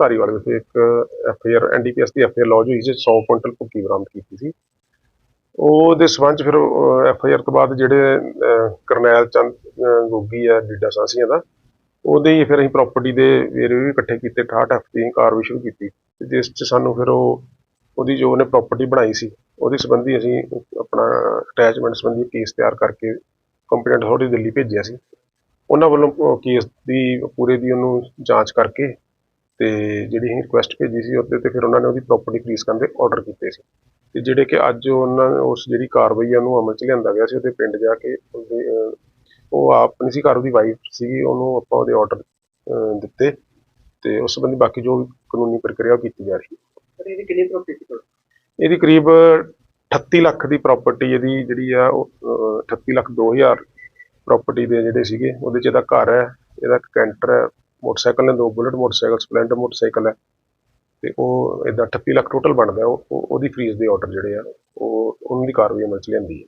ਧਾਰੀਵਾਲ ਵਿਖੇ ਇੱਕ F I R NDPS ਦੀ ਐਫ ਆਈ ਆਰ ਲੌਜ ਹੋਈ ਸੀ 100 ਕੁਇੰਟਲ ਭੁੱਕੀ ਬਰਾਮਦ ਕੀਤੀ ਸੀ। ਉਹਦੇ ਸਬੰਧ 'ਚ ਫਿਰ ਐਫ ਆਈ ਆਰ ਤੋਂ ਬਾਅਦ ਜਿਹੜੇ ਕਰਨੈਲ ਚੰਦ ਗੋਗੀ ਆ, ਡੀਡਾ ਸਾਂਸੀਆਂ ਦਾ, ਉਹਦੇ ਹੀ ਫਿਰ ਅਸੀਂ ਪ੍ਰਾਪਰਟੀ ਦੇ ਵੇਰਵੇ ਵੀ ਇਕੱਠੇ ਕੀਤੇ 68 ਐਫ ਦੀ ਕਾਰਵਾਈ ਸ਼ੁਰੂ ਕੀਤੀ। ਤੇ ਜਿਸ 'ਚ ਸਾਨੂੰ ਫਿਰ ਉਹ, ਉਹਦੀ ਜੋ ਉਹਨੇ ਪ੍ਰਾਪਰਟੀ ਬਣਾਈ ਸੀ, ਉਹਦੇ ਸੰਬੰਧੀ ਅਸੀਂ ਆਪਣਾ ਅਟੈਚਮੈਂਟ ਸੰਬੰਧੀ ਕੇਸ ਤਿਆਰ ਕਰਕੇ ਕੰਪਲੇਂਟ ਅਥਾਰਟੀ ਦਿੱਲੀ ਭੇਜਿਆ ਸੀ। ਉਹਨਾਂ ਵੱਲੋਂ ਕੇਸ ਦੀ, ਪੂਰੇ ਦੀ ਉਹਨੂੰ ਜਾਂਚ ਕਰਕੇ ਤੇ ਜਿਹੜੀ ਅਸੀਂ ਰਿਕੁਐਸਟ ਭੇਜੀ ਸੀ ਉਹਦੇ ਤੇ ਫਿਰ ਉਹਨਾਂ ਨੇ ਉਹਦੀ ਪ੍ਰਾਪਰਟੀ ਫਰੀਜ਼ ਕਰਨ ਦੇ ਆਰਡਰ ਕੀਤੇ ਸੀ ਤੇ ਜਿਹੜੇ ਕਿ ਅੱਜ ਉਹਨਾਂ ਨੇ ਉਸ ਜਿਹੜੀ ਕਾਰਵਾਈ ਆ ਉਹਨੂੰ ਅਮਲ ਚ ਲਿਆਂਦਾ ਗਿਆ ਸੀ ਉਹਦੇ ਪਿੰਡ ਜਾ ਕੇ ਉਹਦੇ ਉਹ ਆਪ ਨਹੀਂ ਸੀ ਘਰ ਉਹਦੀ ਵਾਈਫ ਸੀਗੀ ਉਹਨੂੰ ਆਪਾਂ ਉਹਦੇ ਆਰਡਰ ਦਿੱਤੇ ਤੇ ਉਸ ਸੰਬੰਧੀ ਬਾਕੀ ਜੋ ਕਾਨੂੰਨੀ ਪ੍ਰਕਿਰਿਆ ਉਹ ਕੀਤੀ ਜਾ ਰਹੀ ਹੈ ਇਹਦੀ ਕਿੰਨੀ ਸੀ ਤੁਹਾਡੀ? ਇਹਦੀ ਕਰੀਬ 38 ਲੱਖ ਦੀ ਪ੍ਰਾਪਰਟੀ ਇਹਦੀ ਜਿਹੜੀ ਆ ਉਹ ਅਹ, 38 ਲੱਖ 2000 ਪ੍ਰਾਪਰਟੀ ਦੇ ਜਿਹੜੇ ਸੀਗੇ ਉਹਦੇ ਚ ਇਹਦਾ ਘਰ ਹੈ ਇਹਦਾ ਕੈਂਟਰ ਹੈ ਮੋਟਰਸਾਈਕਲ ਨੇ, ਦੋ ਬੁਲਟ ਮੋਟਰਸਾਈਕਲ, ਸਪਲੈਂਡਰ ਮੋਟਰਸਾਈਕਲ ਹੈ ਤੇ ਉਹ ਇਹਦਾ 38 ਲੱਖ ਟੋਟਲ ਬਣਦਾ ਉਹ ਉਹਦੀ ਫਰੀਜ਼ ਦੇ ਆਰਡਰ ਜਿਹੜੇ ਆ, ਉਹ ਉਹਨਾਂ ਦੀ ਕਾਰਵਾਈ ਅਮਲ ਚ ਲਿਆਂਦੀ ਹੈ।